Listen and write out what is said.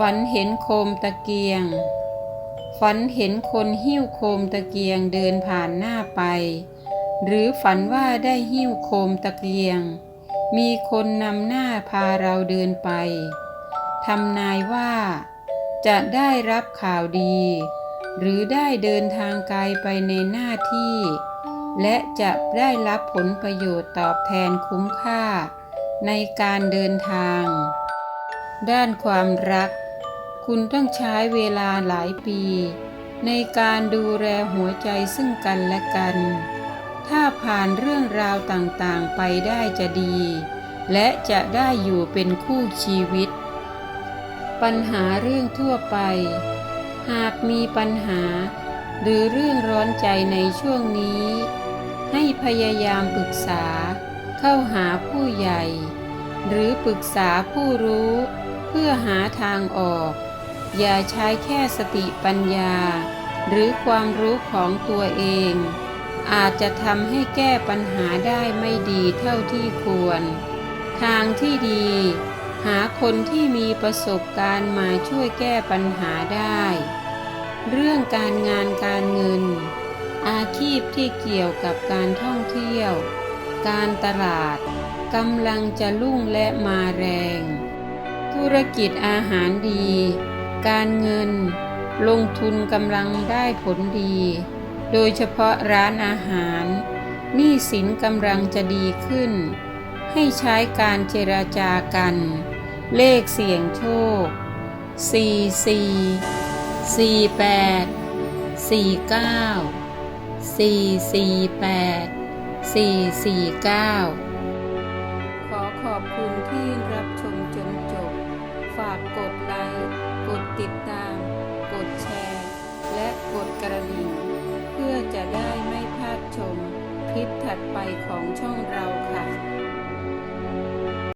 ฝันเห็นโคมตะเกียง ฝันเห็นคนหิ้วโคมตะเกียงเดินผ่านหน้าไป หรือฝันว่าได้หิ้วโคมตะเกียง มีคนนำหน้าพาเราเดินไปทำนายว่า จะได้รับข่าวดี หรือได้เดินทางไกลไปในหน้าที่ และจะได้รับผลประโยชน์ตอบแทนคุ้มค่า ในการเดินทาง ด้านความรัก คุณต้องใช้เวลาหลายปี ในการดูแลหัวใจซึ่งกันและกัน ถ้าผ่านเรื่องราวต่างๆไปได้จะดี และจะได้อยู่เป็นคู่ชีวิต ปัญหาเรื่องทั่วไป หากมีปัญหา หรือเรื่องร้อนใจในช่วงนี้ ให้พยายามปรึกษา เข้าหาผู้ใหญ่ หรือปรึกษาผู้รู้เพื่อหาทางออก อย่าใช้แค่สติปัญญา หรือความรู้ของตัวเอง อาจจะทำให้แก้ปัญหาได้ไม่ดีเท่าที่ควร ทางที่ดี หาคนที่มีประสบการณ์มาช่วยแก้ปัญหาได้ เรื่องการงานการเงิน อาชีพที่เกี่ยวกับการท่องเที่ยว การตลาดกำลังจะรุ่งและมาแรง ธุรกิจอาหารดี การเงิน ลงทุนกำลังได้ผลดี โดยเฉพาะร้านอาหารหนี้สินกำลังจะดีขึ้น ให้ใช้การเจราจากัน เลขเสี่ยงโชค 44 48 49 448 449 ขอขอบคุณที่รับชมจนจบ ฝากกดไลค์ กดติดตาม กดแชร์ และกดกระดิ่ง เพื่อจะได้ไม่พลาดชมคลิปถัดไปของช่องเราค่ะ